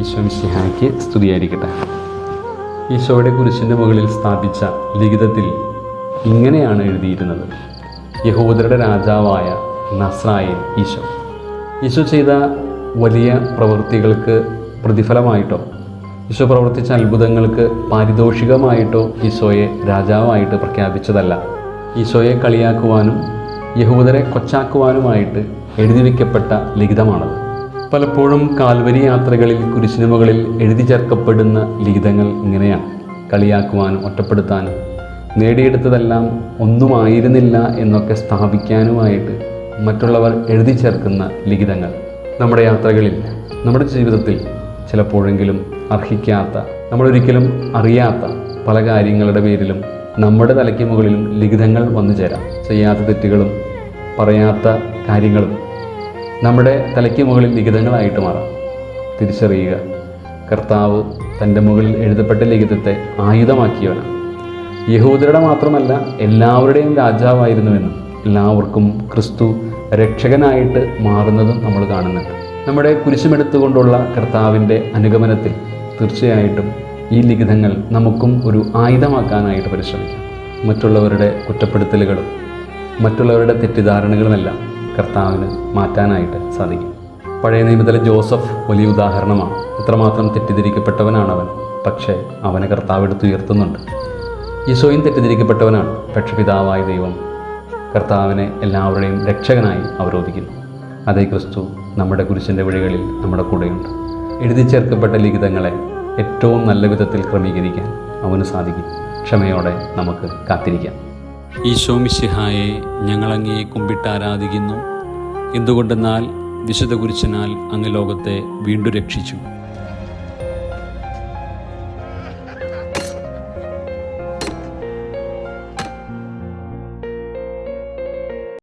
ഈശോ മിശിഹായ്ക്ക് സ്തുതിയായിരിക്കട്ടെ. ഈശോയുടെ കുരിശിന്റെ മുകളിൽ സ്ഥാപിച്ച ലിഖിതത്തിൽ ഇങ്ങനെയാണ് എഴുതിയിരുന്നത്. യഹൂദരുടെ രാജാവായ നസ്രായൻ ഈശോ. ഈശോ ചെയ്ത വലിയ പ്രവൃത്തികൾക്ക് പ്രതിഫലമായിട്ടോ ഈശോ പ്രവർത്തിച്ച അത്ഭുതങ്ങൾക്ക് പാരിതോഷികമായിട്ടോ ഈശോയെ രാജാവായിട്ട് പ്രഖ്യാപിച്ചതല്ല. ഈശോയെ കളിയാക്കുവാനും യഹൂദരെ കൊച്ചാക്കുവാനുമായിട്ട് എഴുതി വയ്ക്കപ്പെട്ട ലിഖിതമാണത്. പലപ്പോഴും കാൽവരി യാത്രകളിൽ കുരിശിനു മുകളിൽ എഴുതി ചേർക്കപ്പെടുന്ന ലിഖിതങ്ങൾ ഇങ്ങനെയാണ്. കളിയാക്കുവാനും ഒറ്റപ്പെടുത്താനും. നേടിയെടുത്തതെല്ലാം ഒന്നുമായിരുന്നില്ല എന്നൊക്കെ സ്ഥാപിക്കാനുമായിട്ട് മറ്റുള്ളവർ എഴുതി ചേർക്കുന്ന ലിഖിതങ്ങൾ. നമ്മുടെ യാത്രകളിൽ നമ്മുടെ ജീവിതത്തിൽ ചിലപ്പോഴെങ്കിലും അർഹിക്കാത്ത നമ്മളൊരിക്കലും അറിയാത്ത പല കാര്യങ്ങളുടെ പേരിലും നമ്മുടെ തലയ്ക്ക് മുകളിലും ലിഖിതങ്ങൾ വന്നു ചേരാം ചെയ്യാത്ത തെറ്റുകളും പറയാത്ത കാര്യങ്ങളും നമ്മുടെ തലയ്ക്ക് മുകളിൽ ലിഖിതങ്ങളായിട്ട് മാറാം. തിരിച്ചറിയുക. കർത്താവ് തന്റെ മുകളിൽ എഴുതപ്പെട്ട ലിഖിതത്തെ ആയുധമാക്കിയവനാണ്. യഹൂദരുടെ മാത്രമല്ല എല്ലാവരുടെയും രാജാവായിരുന്നുവെന്നും എല്ലാവർക്കും ക്രിസ്തു രക്ഷകനായിട്ട് മാറുന്നതും നമ്മൾ കാണുന്നുണ്ട്. നമ്മുടെ കുരിശുമെടുത്തുകൊണ്ടുള്ള കർത്താവിന്റെ അനുഗമനത്തിൽ തീർച്ചയായിട്ടും ഈ ലിഖിതങ്ങൾ നമുക്കും ഒരു ആയുധമാക്കാനായിട്ട് പരിശ്രമിക്കാം. മറ്റുള്ളവരുടെ കുറ്റപ്പെടുത്തലുകളും മറ്റുള്ളവരുടെ തെറ്റിദ്ധാരണകളുമെല്ലാം കർത്താവിന് മാറ്റാനായിട്ട് സാധിക്കും. പഴയ നിയമത്തിലെ ജോസഫ് വലിയ ഉദാഹരണമാണ്. എത്രമാത്രം തെറ്റിദ്ധരിക്കപ്പെട്ടവനാണവൻ പക്ഷേ അവനെ കർത്താവ് എടുത്തുയർത്തുന്നുണ്ട് ഈശോയും തെറ്റിദ്ധരിക്കപ്പെട്ടവനാണ് പക്ഷെ പിതാവായ ദൈവം കർത്താവിനെ എല്ലാവരുടെയും രക്ഷകനായി അവരോധിക്കുന്നു. അതേ ക്രിസ്തു നമ്മുടെ കുരിശിന്റെ വഴികളിൽ നമ്മുടെ കൂടെയുണ്ട്. എഴുതി ചേർക്കപ്പെട്ട ലിഖിതങ്ങളെ ഏറ്റവും നല്ല വിധത്തിൽ ക്രമീകരിക്കാൻ അവന് സാധിക്കും. ക്ഷമയോടെ നമുക്ക് കാത്തിരിക്കാം. ഈശോ മിശിഹായെ ഞങ്ങളങ്ങേ കുമ്പിട്ട് ആരാധിക്കുന്നു. എന്തുകൊണ്ടെന്നാൽ വിശുദ്ധ കുരിശനാൽ അങ്ങ് ലോകത്തെ വീണ്ടും രക്ഷിച്ചു.